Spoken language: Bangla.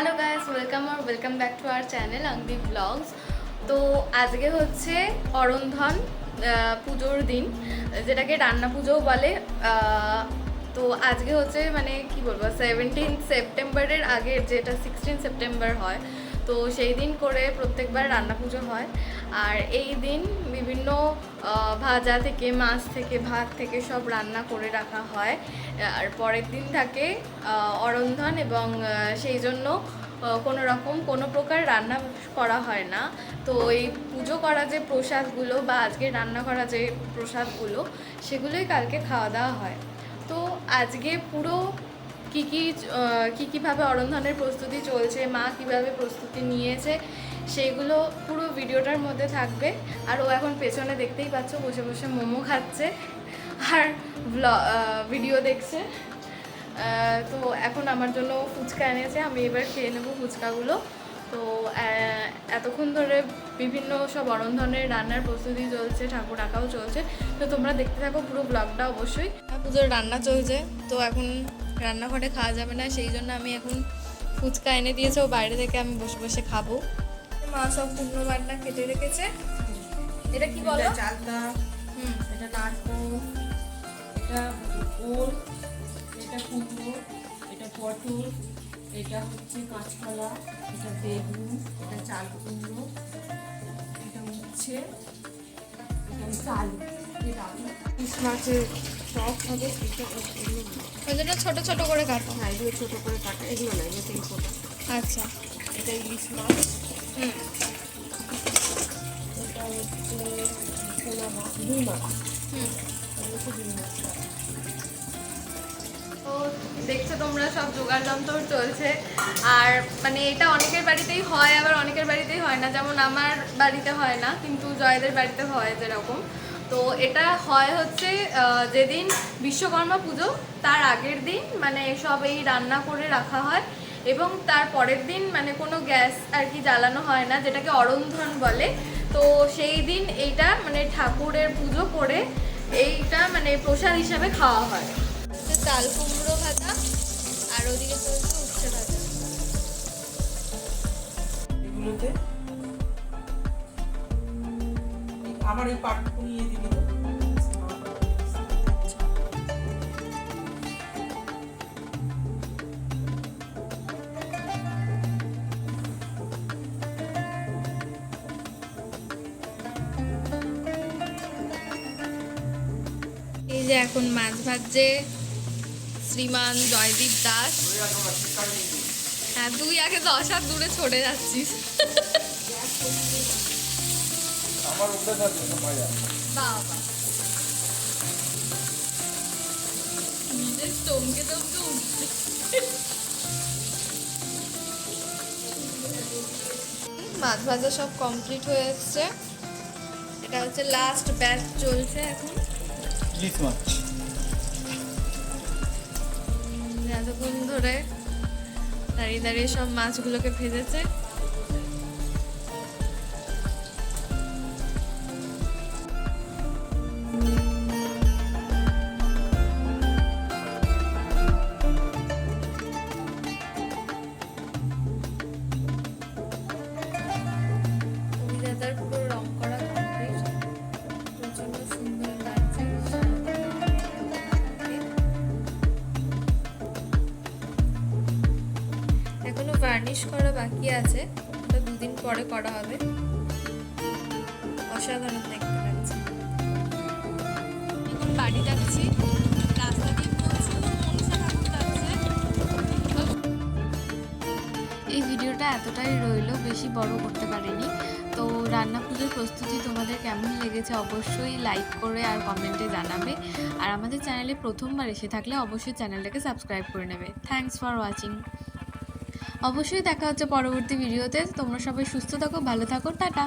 Hello guys welcome R welcome back to our channel আংবি blogs তো আজকে হচ্ছে অরন্ধন পুজোর দিন, যেটাকে রান্না পুজোও বলে। তো আজকে হচ্ছে মানে কি বলব সেভেন্টিন সেপ্টেম্বরের আগের যেটা সিক্সটিন সেপ্টেম্বর হয় তো সেই দিন করে প্রত্যেকবার রান্না পুজো হয়। আর এই দিন বিভিন্ন ভাজা থেকে, মাছ থেকে, ভাত থেকে সব রান্না করে রাখা হয়। আর পরের দিন থাকে অরন্ধন এবং সেই জন্য কোনো রকম কোনো প্রকার রান্না করা হয় না। তো এই পুজো করা যে প্রসাদগুলো বা আজকে রান্না করা যে প্রসাদগুলো, সেগুলোই কালকে খাওয়া দাওয়া হয়। তো আজকে পুরো কী কী কী কীভাবে অরন্ধনের প্রস্তুতি চলছে, মা কীভাবে প্রস্তুতি নিয়েছে, সেইগুলো পুরো ভিডিওটার মধ্যে থাকবে। আর ও এখন পেছনে দেখতেই পাচ্ছ, বসে বসে মোমো খাচ্ছে আর ভিডিও দেখছে। তো এখন আমার জন্য ফুচকা এনেছে, আমি এবার খেয়ে নেব ফুচকাগুলো। তো এতক্ষণ ধরে বিভিন্ন সব অরন্ধনের রান্নার প্রস্তুতি চলছে, ঠাকুর আঁকাও চলছে। তো তোমরা দেখতে থাকো পুরো ব্লগটা অবশ্যই। পুজোর রান্না চলছে, তো এখন রান্নাঘরে খাওয়া যাবে না সেই জন্য আমি এখন ফুচকা এনে দিয়েছে ও বাইরে থেকে আমি বসে বসে খাব। মা সব কুমড়ো বাটনা কেটে রেখেছে। এটা কি বলো? চালতা হুম। এটা নারকোল এটা ওল এটা কুমড়ো এটা পটল এটা হচ্ছে কাঁচকলা এটা বেগুন এটা চাল কুমড়ো এটা হচ্ছে এটা হচ্ছে আলু মাছের টক হবে এগুলো ওই জন্য ছোট ছোট করে কাটো। হ্যাঁ এগুলো ছোটো করে কাটা। এগুলো না এগুলো তিন ফোটা আচ্ছা। এটা ইলিশ মাছ। হুম। এটা হচ্ছে রুই মাছ হুম। রুই মাছ। দেখছ তোমরা সব জোগাড় যন্ত্র চলছে। আর মানে এটা অনেকের বাড়িতেই হয় আবার অনেকের বাড়িতেই হয় না। যেমন আমার বাড়িতে হয় না কিন্তু জয়দের বাড়িতে হয় যেরকম। তো এটা হয় হচ্ছে যেদিন বিশ্বকর্মা পুজো, তার আগের দিন মানে সব এই রান্না করে রাখা হয়। এবং তার পরের দিন মানে কোনো গ্যাস আর কি জ্বালানো হয় না, যেটাকে অরন্ধন বলে। তো সেই দিন এইটা মানে ঠাকুরের পুজো করে এইটা মানে প্রসাদ হিসাবে খাওয়া হয়। তাল কুমড়ো ভাজা, আর ওদিকে চলছে উচ্ছে ভাজা। এগুলোতে আমার এই পাটটুকু নিয়ে দিবি। যে এখন মাছ ভাজছে শ্রীমান জয়দীপ দাস। হ্যাঁ তুই আগে দশ হাত দূরে ছড়ে যাচ্ছিস। আমার অভ্যাস আছে বাবা। নিজের চমকে চমকে উঠছে। মাছ ভাজা সব কমপ্লিট হয়ে এসছে। এটা হচ্ছে লাস্ট ব্যাচ চলছে এখন। ইলিশ মাছ। এতক্ষণ ধরে দাঁড়িয়ে দাঁড়িয়ে সব মাছগুলোকে ভেজেছে। ভার্নিশ করা বাকি আছে। ওটা দুদিন পরে করা হবে। অসাধারণ দেখতে লাগছে। এখন বাড়ি যাচ্ছি। রাস্তা দিয়ে এই ভিডিওটা এতটাই রইল, বেশি বড় করতে পারিনি। তো রান্না পুজোর প্রস্তুতি তোমাদের কেমন লেগেছে অবশ্যই লাইক করে আর কমেন্টে জানাবে। আর আমাদের চ্যানেলে প্রথমবার এসে থাকলে অবশ্যই চ্যানেলটাকে সাবস্ক্রাইব করে নেবে। থ্যাংকস ফর ওয়াচিং অবশ্যই দেখা হচ্ছে পরবর্তী ভিডিওতে। তোমরা সবাই সুস্থ থাকো ভালো থাকো টাটা।